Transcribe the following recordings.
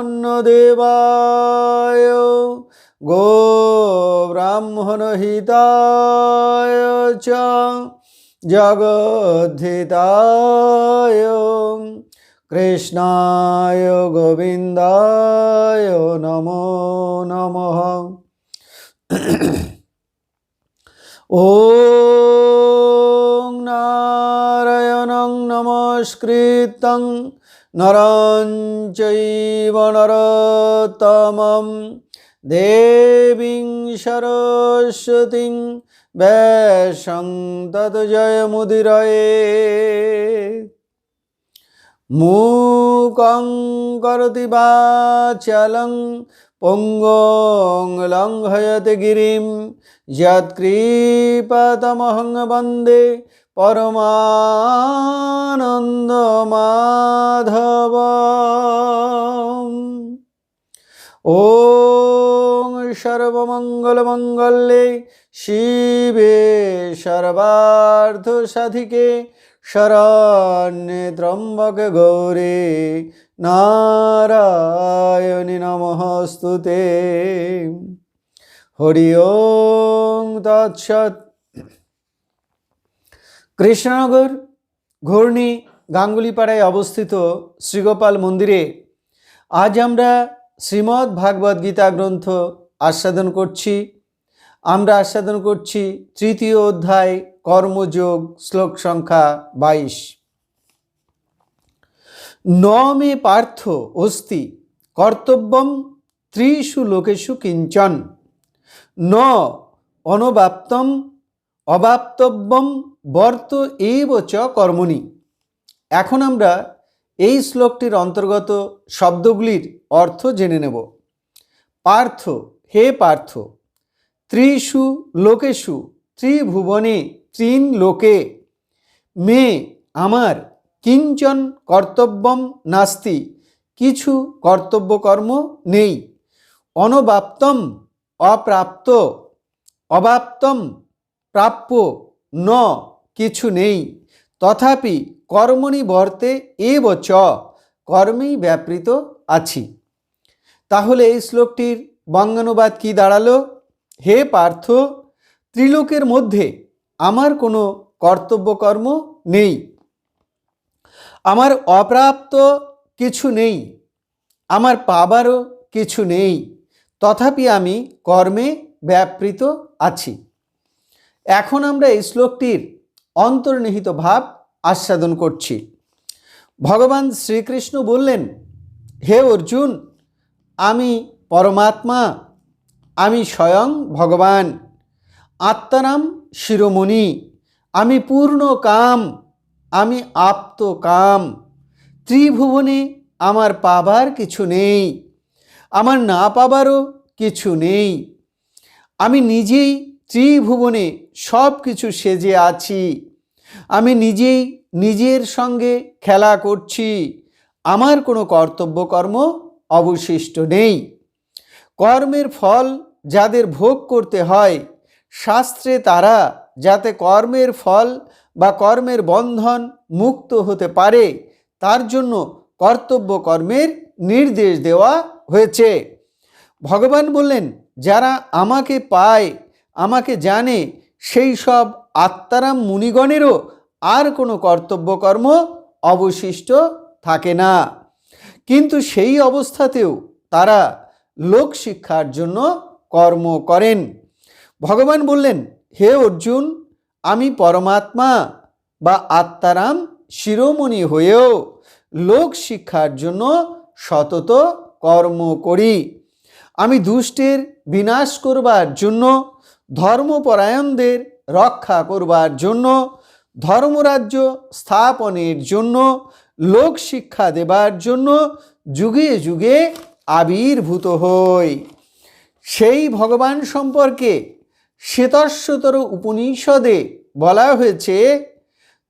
ব্রহ্মণ্যদেবায় গো ব্রাহ্মণহিতায় চ জগদ্ধিতায় কৃষ্ণায় গোবিন্দায় নমো নম। ও নারায়ণ নমস্কৃতং নরঞ্চৈব নরতমম দেবীং সরস্বতীং ব্যাসং তত জয় মূকং করতি বাচলং পঙ্গং লঙ্ঘয়তে গিরিম যৎকৃপতমহং বন্দে পরমানন্দ মাধব ওং সর্বমঙ্গলমঙ্গলে শিবে সর্বার্থ সাধিকে শরণ্যে ত্রম্বকে গৌরে নারায়ণী নমস্তুতে। হরি ওং তৎসৎ। কৃষ্ণনগর ঘূর্ণি গাঙ্গুলিপাড়ায় অবস্থিত শ্রীগোপাল মন্দিরে আজ আমরা শ্রীমদ্ ভাগবত গীতা গ্রন্থ আস্বাদন করছি। আমরা আস্বাদন করছি তৃতীয় অধ্যায় কর্মযোগ, শ্লোক সংখ্যা বাইশ। ন মে পার্থ অস্তি, কর্তব্যম ত্রিষু লোকেষু কিঞ্চন। ন অনবাপ্তম, অবাপ্তব্যম বর্ত এইব চ কর্মণি। এখন আমরা এই শ্লোকটির অন্তর্গত শব্দগুলির অর্থ জেনে নেব। পার্থ, হে পার্থ, ত্রিষু লোকেষু, ত্রিভুবনে ত্রিন লোকে। মে, আমার কিঞ্চন কর্তব্যম নাস্তি, কিছু কর্তব্যকর্ম নেই। অনবাপ্তম অপ্রাপ্ত, অবাপ্তম প্রাপ্য ন কিছু নেই। তথাপি কর্মণি বর্তে এব চ, কর্মেই ব্যাপৃত আছি। তাহলে এই শ্লোকটির বঙ্গানুবাদ কি দাঁড়াল? হে পার্থ, ত্রিলোকের মধ্যে আমার কোনো কর্তব্যকর্ম নেই। আমার অপ্রাপ্ত কিছু নেই। আমার পাবারও কিছু নেই। তথাপি আমি কর্মে ব্যাপৃত আছি। এখন আমরা এই শ্লোকটির অন্তর্নিহিত ভাব আস্বাদন করছি। ভগবান শ্রীকৃষ্ণ বললেন, হে অর্জুন, আমি পরমাত্মা, আমি স্বয়ং ভগবান। আত্মারাম শিরোমণি। আমি পূর্ণ কাম, আমি আপ্ত কাম। ত্রিভুবনে আমার পাবার কিছু নেই, আমার না পাবারও কিছু নেই। আমি নিজেই ত্রিভুবনে সব কিছু সেজে আছি। আমি নিজেই নিজের সঙ্গে খেলা করছি। আমার কোনো কর্তব্যকর্ম অবশিষ্ট নেই। কর্মের ফল যাদের ভোগ করতে হয় শাস্ত্রে তারা যাতে কর্মের ফল বা কর্মের বন্ধন মুক্ত হতে পারে, তার জন্য কর্তব্য কর্মের নির্দেশ দেওয়া হয়েছে। ভগবান বললেন, যারা আমাকে পায়, আমাকে জানে, সেই সব আত্মারাম মুনিগণেরও আর কোনো কর্তব্যকর্ম অবশিষ্ট থাকে না। কিন্তু সেই অবস্থাতেও তারা লোক শিক্ষার জন্য কর্ম করেন। ভগবান বললেন, হে অর্জুন, আমি পরমাত্মা বা আত্মারাম শিরোমণি হয়েও লোক শিক্ষার জন্য সতত কর্ম করি। আমি দুষ্টের বিনাশ করবার জন্য, ধর্মপরায়ণদের রক্ষা করবার জন্য, ধর্মরাজ্য স্থাপনের জন্য, লোক শিক্ষা দেবার জন্য যুগে যুগে আবির্ভূত হই। সেই ভগবান সম্পর্কে শ্বেতশ্বতর উপনিষদে বলা হয়েছে,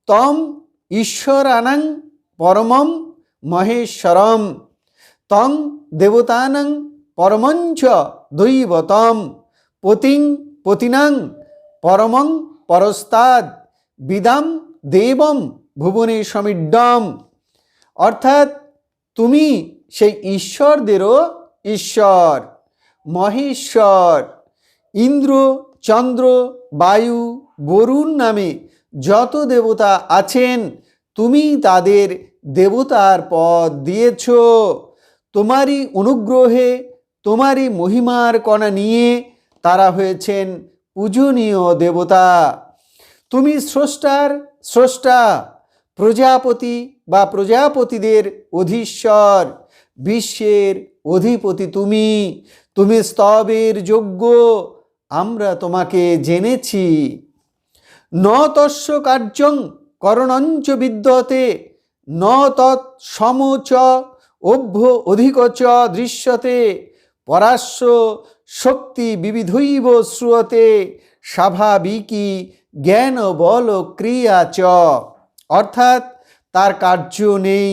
তম ঈশ্বরানাং পরমম মহেশ্বরম, তং দেবতানাং পরমঞ্চ দৈবতম, পতিং পতিনাং পরমং পরস্তাদ, বিদাম দেবম ভুবনে সমিড্ডম অর্থাৎ তুমি সেই ঈশ্বরদেরও ঈশ্বর, মহেশ্বর, ইন্দ্র চন্দ্র, বায়ু, বরুণ নামে যত দেবতা আছেন, তুমি তাদের দেবতার পদ দিয়েছ। তোমারই অনুগ্রহে, তোমারই মহিমার কণা নিয়ে তারা হয়েছেন পূজনীয় দেবতা। তুমি স্রষ্টার স্রষ্টা, প্রজাপতি বা প্রজাপতিদের অধীশ্বর, বিশ্বের অধিপতি তুমি। তুমি স্তবের যোগ্য আমরা তোমাকে জেনেছি। ন তস্য কার্যং করণঞ্চ বিদ্যতে ন তৎ সমচ অভ্য অধিক চ দৃশ্যতে পরাস্য শক্তি বিবিধৈব শ্রুয়তে স্বাভাবিকই জ্ঞান বল ক্রিয়া চ। অর্থাৎ তার কার্য নেই,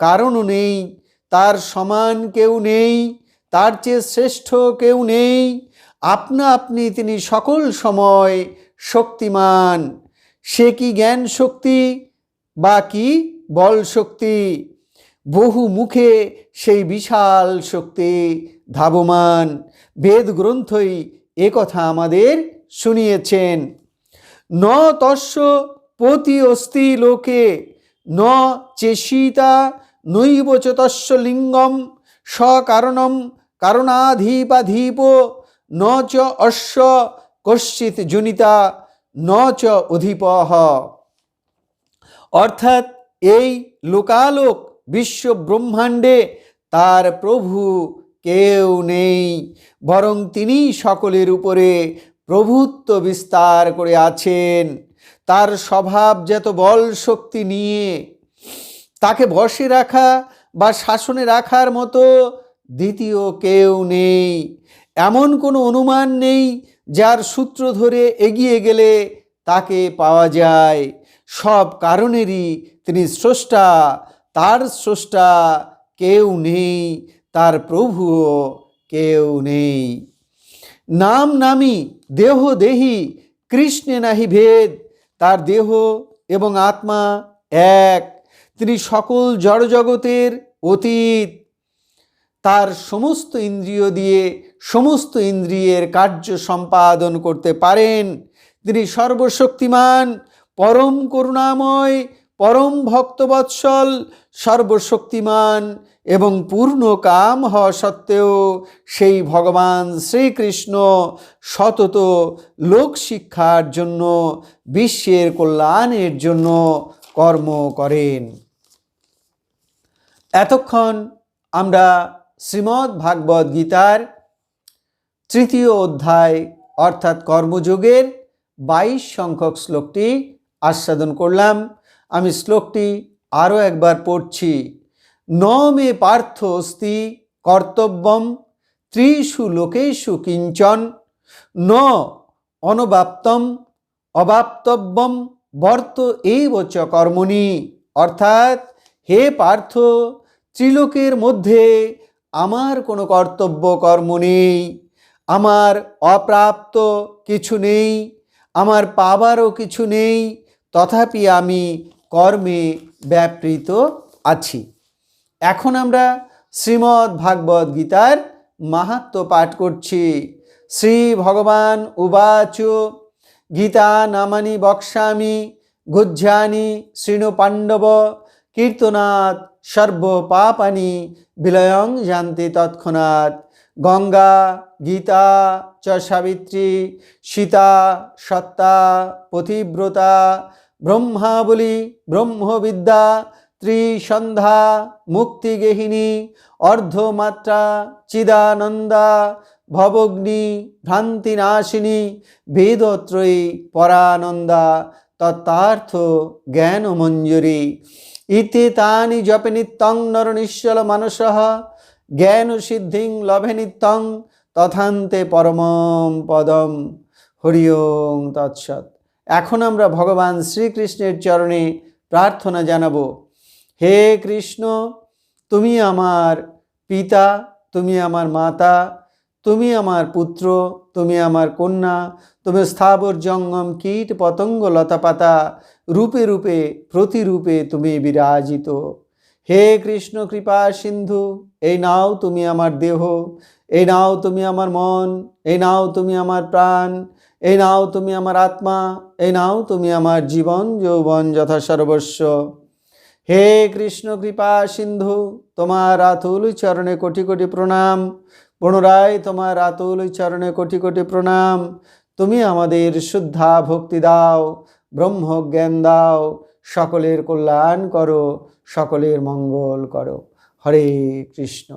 কারণও নেই, তার সমান কেউ নেই, তার চেয়ে শ্রেষ্ঠ কেউ নেই আপনা আপনি তিনি সকল সময় শক্তিমান। সে কি জ্ঞান শক্তি বা কি বল শক্তি? বহু মুখে সেই বিশাল শক্তি ধাবমান। বেদ গ্রন্থই একথা আমাদের শুনিয়েছেন। ন তস্য পতি অস্তি লোকে, ন চেষিতা নৈব চ তস্য লিঙ্গম সকারণম কারণাধীপাধীপ ন চ অশ্ব কশ্চিৎ জনিতা, ন চ অধিপহ। অর্থাৎ এই লোকালোক বিশ্ব ব্রহ্মাণ্ডে তার প্রভু কেউ নেই, বরং তিনি সকলের উপরে প্রভুত্ব বিস্তার করে আছেন। তার স্বভাব যত বল শক্তি নিয়ে, তাকে বসে রাখা বা শাসনে রাখার মতো দ্বিতীয় কেউ নেই। এমন কোনো অনুমান নেই যার সূত্র ধরে এগিয়ে গেলে তাকে পাওয়া যায়। সব কারণেরই তিনি স্রষ্টা, তার স্রষ্টা কেউ নেই, তার প্রভুও কেউ নেই। নাম নামি, দেহ দেহি, কৃষ্ণে নাহি ভেদ, তার দেহ এবং আত্মা এক। তিনি সকল জড়জগতের অতীত। তার সমস্ত ইন্দ্রিয় দিয়ে সমস্ত ইন্দ্রিয়ের কার্য সম্পাদন করতে পারেন। তিনি সর্বশক্তিমান, পরম করুণাময়, পরম ভক্তবৎসল, সর্বশক্তিমান এবং পূর্ণ কাম হওয়া সত্ত্বেও সেই ভগবান শ্রীকৃষ্ণ সতত লোক শিক্ষার জন্য, বিশ্বের কল্যাণের জন্য কর্ম করেন। এতক্ষণ আমরা শ্রীমদ্ ভাগবত গীতার তৃতীয় অধ্যায়, অর্থাৎ কর্মযোগের বাইশ সংখ্যক শ্লোকটি আস্বাদন করলাম। আমি শ্লোকটি আরও একবার পড়ছি। ন মে পার্থ অস্তি কর্তব্যম ত্রিষু লোকেষু কিঞ্চন। ন অনবাপ্তম অবাপ্তব্যম বর্ত এই চ কর্মণি। অর্থাৎ হে পার্থ, ত্রিলোকের মধ্যে আমার কোনো কর্তব্য, কর্ম নেই। আমার অপ্রাপ্ত কিছু নেই। আমার পাবারও কিছু নেই। তথাপি আমি কর্মে ব্যাপৃত আছি। এখন আমরা শ্রীমদ্ ভাগবত গীতার মাহাত্ম পাঠ করছি। শ্রী ভগবান উবাচ, গীতা নামানি বক্সামি গুজ্জানি শৃণু পাণ্ডব কীর্তনাথ সর্ব পাপানি বিলয়ং জানতে তৎক্ষণাৎ। গঙ্গা, গীতা চ সাবিত্রী, সীতা সত্তা, পথিব্রতা, ব্রহ্মাবলী, ব্রহ্মবিদ্যা, ত্রিসন্ধ্যা মুক্তিগেহিনী অর্ধমাত্রা, চিদানন্দা, ভবগ্নি, ভ্রান্তিনাশিনী, বেদত্রয়ী পরানন্দা তত্তার্থ জ্ঞানমঞ্জুরি। ইতি তানি জপে নিত্যং নর নিশ্চল মানস জ্ঞান সিদ্ধিং লভে নিত্যং তথান্তে পরমম পদম। হরি ওং তৎসৎ। এখন আমরা ভগবান শ্রীকৃষ্ণের চরণে প্রার্থনা জানাব, হে কৃষ্ণ, তুমি আমার পিতা, তুমি আমার মাতা তুমি আমার পুত্র, তুমি আমার কন্যা তুমি স্থাবর জঙ্গম কীট পতঙ্গ লতাপাতা রূপে রূপে, প্রতিরূপে তুমি বিরাজিত। হে কৃষ্ণ কৃপা সিন্ধু, এই নাও তুমি আমার দেহ, এই নাও তুমি আমার মন, এই নাও তুমি আমার প্রাণ, এই নাও তুমি আমার আত্মা, এই নাও তুমি আমার জীবন, যৌবন যথা সর্বস্ব হে কৃষ্ণ কৃপা সিন্ধু, তোমার আতুল চরণে কোটি কোটি প্রণাম। পুনরায় তোমার আতুল চরণে কোটি কোটি প্রণাম। তুমি আমাদের শুদ্ধা ভক্তি দাও, ব্রহ্ম জ্ঞান দাও, সকলের কল্যাণ করো, সকলের মঙ্গল করো। হরে কৃষ্ণ।